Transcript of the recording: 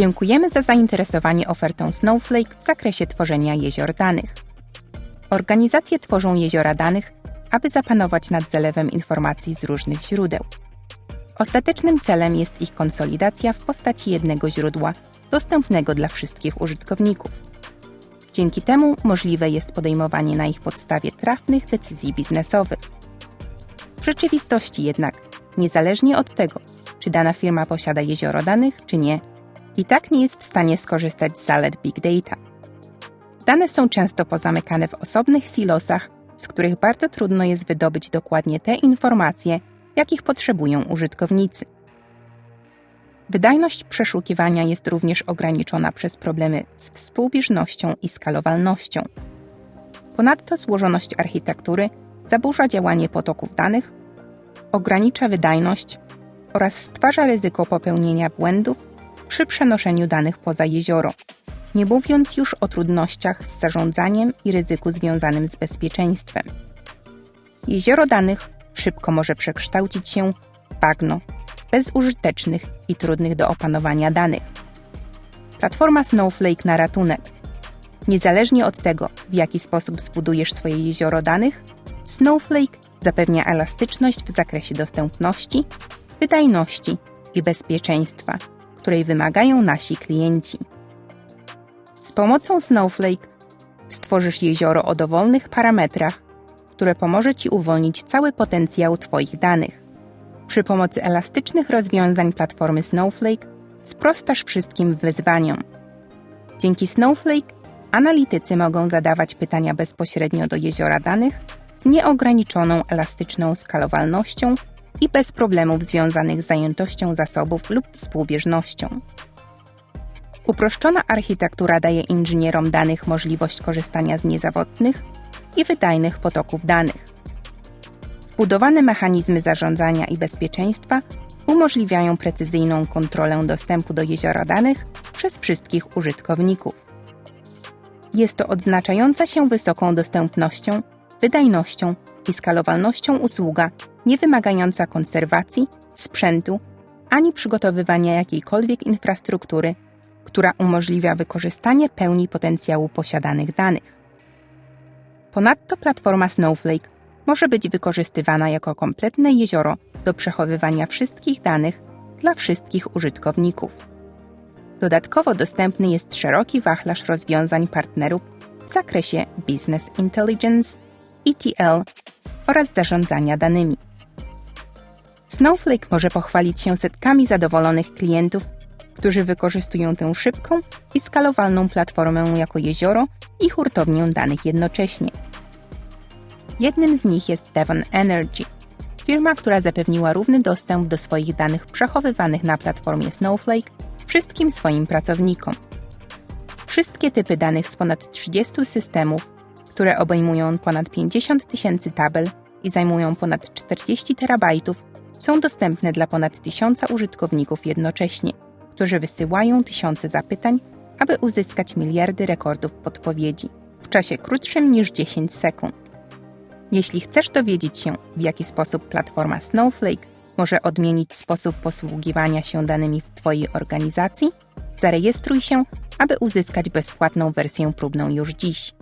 Dziękujemy za zainteresowanie ofertą Snowflake w zakresie tworzenia jezior danych. Organizacje tworzą jeziora danych, aby zapanować nad zalewem informacji z różnych źródeł. Ostatecznym celem jest ich konsolidacja w postaci jednego źródła, dostępnego dla wszystkich użytkowników. Dzięki temu możliwe jest podejmowanie na ich podstawie trafnych decyzji biznesowych. W rzeczywistości jednak, niezależnie od tego, czy dana firma posiada jezioro danych, czy nie, i tak nie jest w stanie skorzystać z zalet big data. Dane są często pozamykane w osobnych silosach, z których bardzo trudno jest wydobyć dokładnie te informacje, jakich potrzebują użytkownicy. Wydajność przeszukiwania jest również ograniczona przez problemy z współbieżnością i skalowalnością. Ponadto złożoność architektury zaburza działanie potoków danych, ogranicza wydajność oraz stwarza ryzyko popełnienia błędów przy przenoszeniu danych poza jezioro, nie mówiąc już o trudnościach z zarządzaniem i ryzyku związanym z bezpieczeństwem. Jezioro danych szybko może przekształcić się w bagno bezużytecznych i trudnych do opanowania danych. Platforma Snowflake na ratunek. Niezależnie od tego, w jaki sposób zbudujesz swoje jezioro danych, Snowflake zapewnia elastyczność w zakresie dostępności, wydajności i bezpieczeństwa, której wymagają nasi klienci. Z pomocą Snowflake stworzysz jezioro o dowolnych parametrach, które pomoże Ci uwolnić cały potencjał Twoich danych. Przy pomocy elastycznych rozwiązań platformy Snowflake sprostasz wszystkim wyzwaniom. Dzięki Snowflake analitycy mogą zadawać pytania bezpośrednio do jeziora danych z nieograniczoną elastyczną skalowalnością i bez problemów związanych z zajętością zasobów lub współbieżnością. Uproszczona architektura daje inżynierom danych możliwość korzystania z niezawodnych i wydajnych potoków danych. Wbudowane mechanizmy zarządzania i bezpieczeństwa umożliwiają precyzyjną kontrolę dostępu do jeziora danych przez wszystkich użytkowników. Jest to odznaczająca się wysoką dostępnością, wydajnością i skalowalnością usługa, nie wymagająca konserwacji, sprzętu ani przygotowywania jakiejkolwiek infrastruktury, która umożliwia wykorzystanie pełni potencjału posiadanych danych. Ponadto platforma Snowflake może być wykorzystywana jako kompletne jezioro do przechowywania wszystkich danych dla wszystkich użytkowników. Dodatkowo dostępny jest szeroki wachlarz rozwiązań partnerów w zakresie Business Intelligence, ETL oraz zarządzania danymi. Snowflake może pochwalić się setkami zadowolonych klientów, którzy wykorzystują tę szybką i skalowalną platformę jako jezioro i hurtownię danych jednocześnie. Jednym z nich jest Devon Energy, firma, która zapewniła równy dostęp do swoich danych przechowywanych na platformie Snowflake wszystkim swoim pracownikom. Wszystkie typy danych z ponad 30 systemów, które obejmują ponad 50 tysięcy tabel i zajmują ponad 40 terabajtów, są dostępne dla ponad tysiąca użytkowników jednocześnie, którzy wysyłają tysiące zapytań, aby uzyskać miliardy rekordów podpowiedzi w czasie krótszym niż 10 sekund. Jeśli chcesz dowiedzieć się, w jaki sposób platforma Snowflake może odmienić sposób posługiwania się danymi w Twojej organizacji, zarejestruj się, aby uzyskać bezpłatną wersję próbną już dziś.